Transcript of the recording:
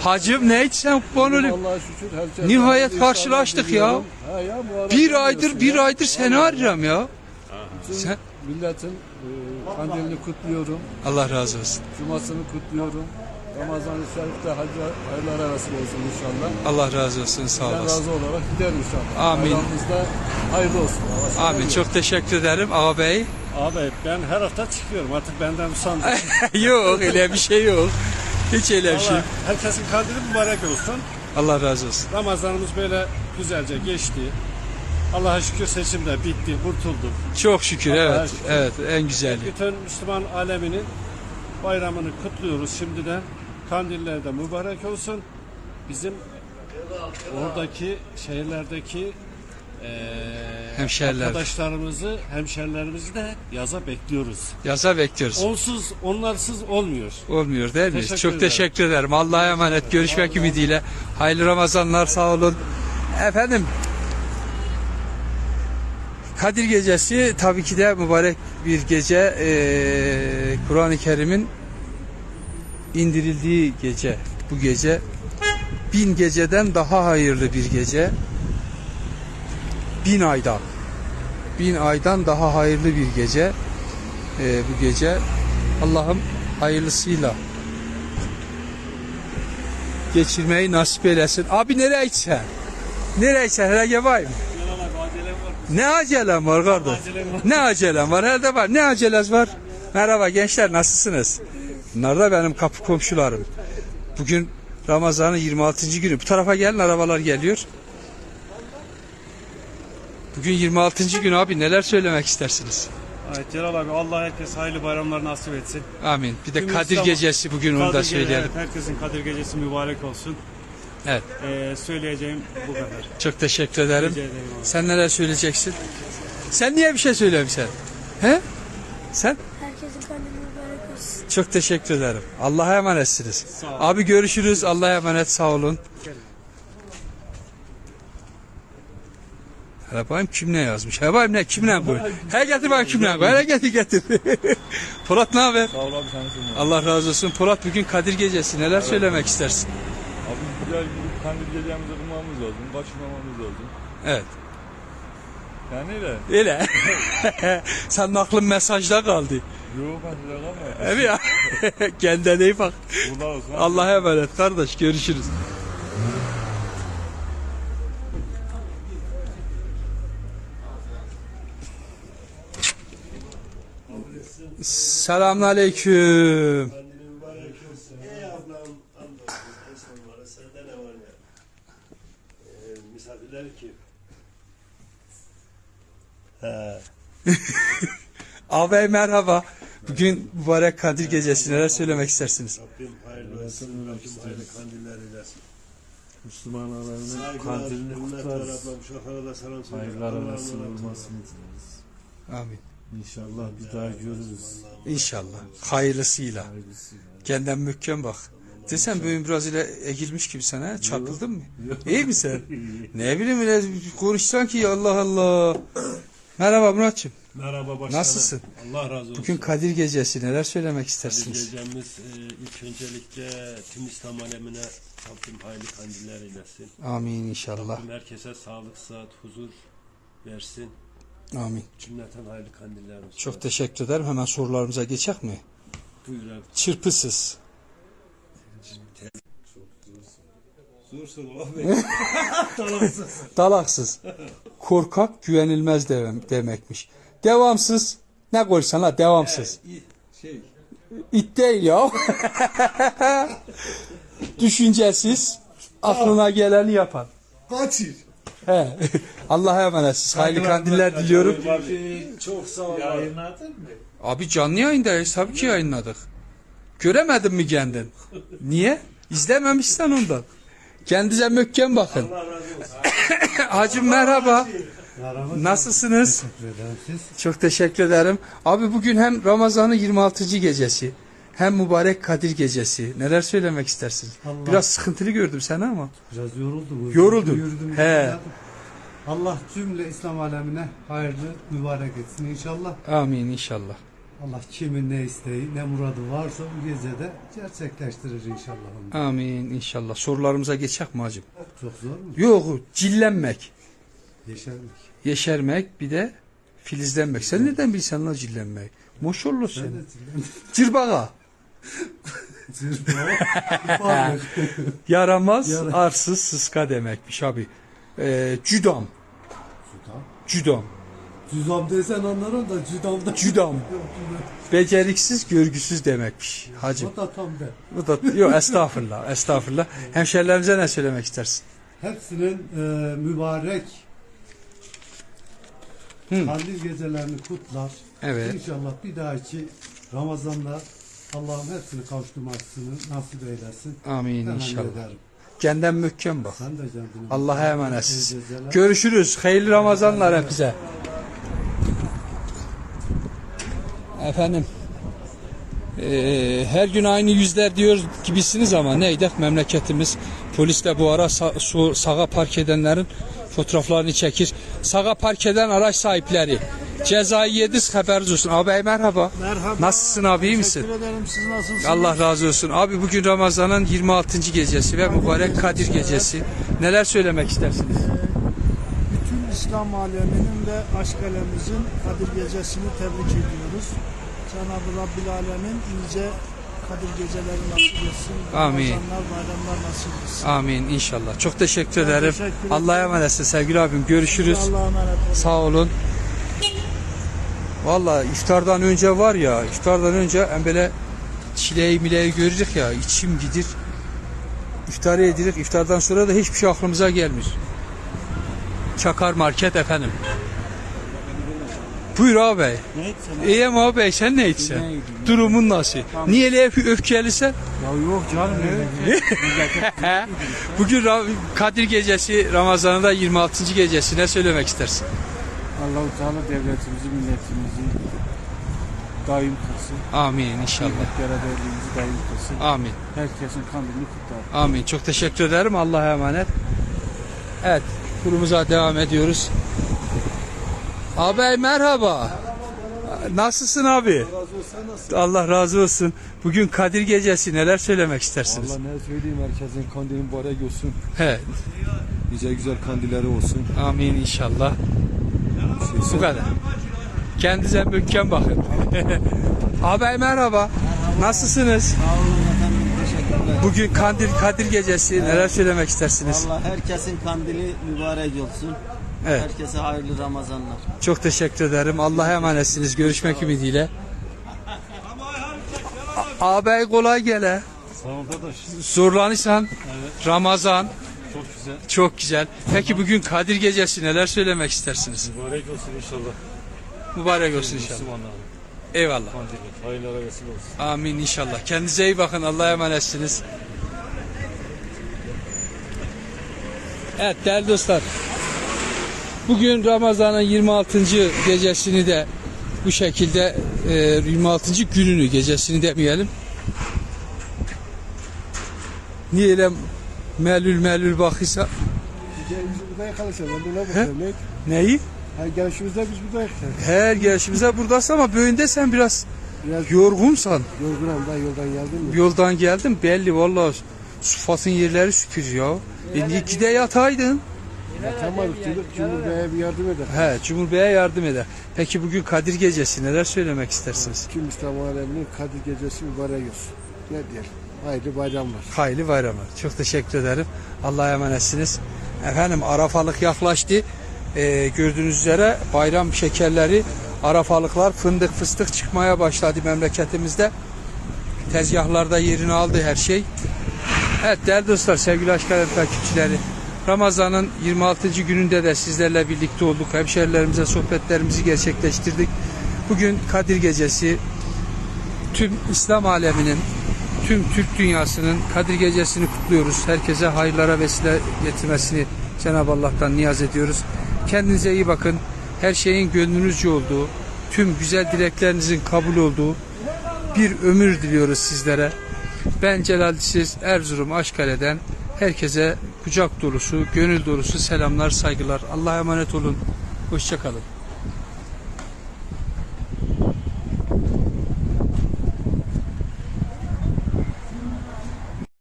Hacım ne içsen kurban olayım. Allah'a şükür herkes. Nihayet karşılaştık ya. Ha ya, Bir aydır bir ya. aydır seni arıyorum ya. Sen- Milletin e, kandilini kutluyorum. Allah razı olsun. Cumasını kutluyorum. Ramazan-ı Şerif'te hacı hayırlara nasip olsun inşallah. Allah razı olsun sağ Ben olasın. razı olarak giderim inşallah. Amin. Bayramımızda hayırlı olsun. Havasını Amin. Çok teşekkür ederim ağabey. Abi ben her hafta çıkıyorum artık benden usandım. yok öyle bir şey yok. Hiç öyle bir şey. Allah herkesin kandili mübarek olsun. Allah razı olsun. Ramazanımız böyle güzelce geçti. Allah'a şükür seçim de bitti, kurtulduk. Çok şükür Allah'a evet. şükür. Evet en güzeli. Bütün Müslüman aleminin bayramını kutluyoruz şimdiden. Kandiller de mübarek olsun. Bizim oradaki şehirlerdeki Hemşeriler. arkadaşlarımızı, hemşerilerimizi de yaza bekliyoruz. Yaza bekliyoruz. Onsuz, onlarsız olmuyor. Olmuyor değil mi? Teşekkür Çok ederim. teşekkür ederim. Allah'a emanet. Görüşmek ümidiyle. Hayırlı Ramazanlar sağ olun. Efendim Kadir Gecesi tabii ki de mübarek bir gece. Ee, Kur'an-ı Kerim'in indirildiği gece. Bu gece bin geceden daha hayırlı bir gece. Bin aydan. Bin aydan daha hayırlı bir gece. Ee, bu gece Allah'ım hayırlısıyla geçirmeyi nasip eylesin. Abi nereye gitsen? Nereye gitsen? Hele gel bakayım. Ne acelem var kardeş? Ne acelem var? Herhalde var. Ne acelez var? Merhaba gençler nasılsınız? Bunlar da benim kapı komşularım. Bugün Ramazan'ın 26. günü. Bu tarafa gelin arabalar geliyor. Bugün 26. gün abi neler söylemek istersiniz? Evet Celal abi Allah herkes hayırlı bayramlar nasip etsin. Amin. Bir de Tüm Kadir İslam- gecesi bugün onu da Kadir söyleyelim. Evet, herkesin Kadir Gecesi mübarek olsun. Evet. Ee, söyleyeceğim bu kadar. Çok teşekkür ederim. Ederim abi. Sen neler söyleyeceksin? Sen niye bir şey söylemiyorsun? He? Sen? Herkesin kandili mübarek olsun. Çok teşekkür ederim. Allah'a emanetsiniz. Abi görüşürüz. Allah'a emanet sağ olun. Hele bakayım kim ne yazmış? Hele bakayım ne kim ne bu? Hele getir bakayım kim ne bu? Hele getir getir. Polat ne haber? Sağ ol abi sen nasılsın? Allah razı olsun. Polat bugün Kadir Gecesi. Neler söylemek istersin? Abi güzel gidip kandil gecemizi kılmamız lazım. Kaçırmamamız lazım. Evet. Yani öyle. Öyle. Senin aklın mesajda kaldı. Yok kandile kalma. Evet ya. Kendine iyi bak. Allah'a emanet kardeş. Görüşürüz. Selamünaleyküm. Ey ablam, var, sende ne var ya? Ee, misafirler kim? He. Ağabey merhaba. Bugün mübarek Kadir Gecesi neler söylemek istersiniz? Rabbim hayırlı olsun, Rabbim hayırlı kandiller eylesin. Müslüman aleminin Saygılar, kandilini kutlarız. ablam, selam söyle. Olmasını dileriz. Amin. İnşallah bir daha görürüz. İnşallah. Hayırlısıyla. Kendin mükkem bak. Desen bugün biraz ile egilmiş gibi sana çarpıldın mı? İyi misin? ne bileyim öyle konuşsan ki Allah Allah. Merhaba Muratçım. Merhaba başkanım. Nasılsın? Allah razı olsun. Bugün Kadir Gecesi neler söylemek Kadir istersiniz? gecemiz e, ilk öncelikle tüm İslam alemine Rabbim hayırlı kandiller eylesin. Amin inşallah. Rabbim herkese sağlık, sıhhat, huzur versin. Amin. Cümleten hayırlı kandiller olsun. Çok teşekkür ederim. Hemen sorularımıza geçecek mi? Buyur abi. Çırpısız. Zor soru abi. Dalaksız. Korkak güvenilmez de- demekmiş. Devamsız. Ne koysan ha devamsız. Şey, İt değil ya. Düşüncesiz. Aklına geleni yapan. Kaçır. He. Allah'a emanetsiz. Hayırlı kandiller diliyorum. Çok sağ ol. Yayınladın mı? Abi canlı yayındayız. Tabii ki yayınladık. Göremedin mi kendin? Niye? İzlememişsen ondan. Kendinize mökken bakın. Hacım merhaba. Nasılsınız? Çok teşekkür ederim. Abi bugün hem Ramazan'ın 26. gecesi hem mübarek Kadir gecesi. Neler söylemek istersiniz? Biraz sıkıntılı gördüm seni ama. Biraz yoruldum. Yoruldun. Yürüdüm, He. yürüdüm. Allah cümle İslam alemine hayırlı mübarek etsin inşallah. Amin inşallah. Allah kimin ne isteği, ne muradı varsa bu gecede gerçekleştirir inşallah. onu. Amin inşallah. Sorularımıza geçecek mi hacım? Çok zor mu? Yok cillenmek, Yeşermek. yeşermek bir de filizlenmek. Sen neden bilsen lan cillenmek? Ben sen. Cırbağa. Yaramaz, Yara- arsız, sıska demekmiş abi. Ee, cüdam. Cüdam. Cüdam. Desen anlarım da cüdamda. Cüdam. Beceriksiz, görgüsüz demekmiş hacım. O da tam ben. Bu da yok estağfurullah, estağfurullah. Hemşerilerimize ne söylemek istersin? Hepsinin e, mübarek Hı. kandil gecelerini kutlar. Evet. İnşallah bir dahaki Ramazan'da Allah'ım hepsini kavuşturmasını nasip eylesin. Amin Temenni inşallah. ederim. Kendin mükkem bak. Sen de kendine. Allah'a geceler. Görüşürüz. Hayırlı Ramazanlar hepinize. Efendim. eee, her gün aynı yüzler diyor gibisiniz ama neydi memleketimiz polis de bu ara sa- sağa park edenlerin fotoğraflarını çekir. Sağa park eden araç sahipleri cezayı yediz haberiniz olsun. Abi merhaba. Merhaba. Nasılsın abi iyi misin? Teşekkür ederim. Siz nasılsınız? Allah razı olsun. Abi bugün Ramazan'ın 26. gecesi ve mübarek Kadir gecesi. Neler söylemek istersiniz? Bütün İslam aleminin ve aşk alemimizin Kadir Gecesi'ni tebrik ediyoruz. Cenab-ı Rabbil Alemin nice Kadir Geceleri nasip etsin. Amin. Ramazanlar, bayramlar nasip etsin. Amin inşallah. Çok teşekkür ederim. teşekkür ederim. Allah'a emanetsin sevgili abim. Görüşürüz. Allah'a emanet olun. Sağ olun. Valla iftardan önce var ya, iftardan önce hem böyle çileği mileği görürük ya, içim gidir. İftarı edirik, iftardan sonra da hiçbir şey aklımıza gelmiyor. Çakar Market efendim. Buyur abi. İyiyim abi sen ne içsen? Durumun nasıl? Niye öyle hep öfkelisin? Ya yok canım ne? Bugün Kadir Gecesi, Ramazan'ın da 26. gecesi ne söylemek istersin? Allah-u Teala devletimizi, milletimizi daim kılsın. Amin inşallah. Beraberliğimizi daim kılsın. Amin. Herkesin kandilini kutlar. Amin. Çok teşekkür ederim. Allah'a emanet. Evet. Turumuza devam ediyoruz. Abi merhaba. Nasılsın abi? Allah razı olsun. Bugün Kadir Gecesi neler söylemek istersiniz? Allah ne söyleyeyim herkesin kandili mübarek olsun. He, Nice güzel kandilleri olsun. amin inşallah. Bu kadar. Kendinize mükemmel bakın. abi merhaba. Nasılsınız? Bugün Kadir Kadir Gecesi neler söylemek istersiniz? Allah herkesin kandili mübarek olsun. Evet. Herkese hayırlı Ramazanlar. Çok teşekkür ederim. Allah'a emanetsiniz. Görüşmek ümidiyle. A- Ağabey kolay gele. Sağ ol kardeş. Zorlanırsan Ramazan Çok güzel. çok güzel. Peki bugün Kadir Gecesi neler söylemek istersiniz? Mübarek olsun inşallah. Mübarek olsun inşallah. Eyvallah. Hayırlara vesile olsun. Amin inşallah. Kendinize iyi bakın. Allah'a emanetsiniz. Evet değerli dostlar. Bugün Ramazan'ın 26. gecesini de bu şekilde e, 26. gününü gecesini demeyelim. Niye melül melül bakıysa Gelişimizde burada yakalarsan ben ne neyi? Her gelişimizde biz burada. Her gelişimize buradasın ama böğünde sen biraz Biraz yorgunsan. yorgunum ben yoldan geldim mi? Yoldan geldim belli vallahi Sufat'ın yerleri süpür ya. E gide yataydın? Yatamadık dedik. Cumhur Bey'e bir yardım eder. He, Cumhur Bey'e yardım eder. Peki bugün Kadir Gecesi neler söylemek istersiniz? Tüm İslam aleminin Kadir Gecesi mübarek olsun. Ne diyelim? Hayırlı bayramlar. Hayırlı bayramlar. Çok teşekkür ederim. Allah'a emanetsiniz. Efendim Arafalık yaklaştı. Ee, gördüğünüz üzere bayram şekerleri, Arafalıklar fındık fıstık çıkmaya başladı memleketimizde. Tezgahlarda yerini aldı her şey. Evet değerli dostlar, sevgili Aşk Alem takipçileri. Ramazan'ın 26. gününde de sizlerle birlikte olduk. Hemşerilerimize sohbetlerimizi gerçekleştirdik. Bugün Kadir Gecesi tüm İslam aleminin, tüm Türk dünyasının Kadir Gecesi'ni kutluyoruz. Herkese hayırlara vesile getirmesini Cenab-ı Allah'tan niyaz ediyoruz. Kendinize iyi bakın. Her şeyin gönlünüzce olduğu, tüm güzel dileklerinizin kabul olduğu bir ömür diliyoruz sizlere. Ben Celal Siz Erzurum Aşkale'den herkese kucak dolusu, gönül dolusu selamlar, saygılar. Allah'a emanet olun. Hoşçakalın.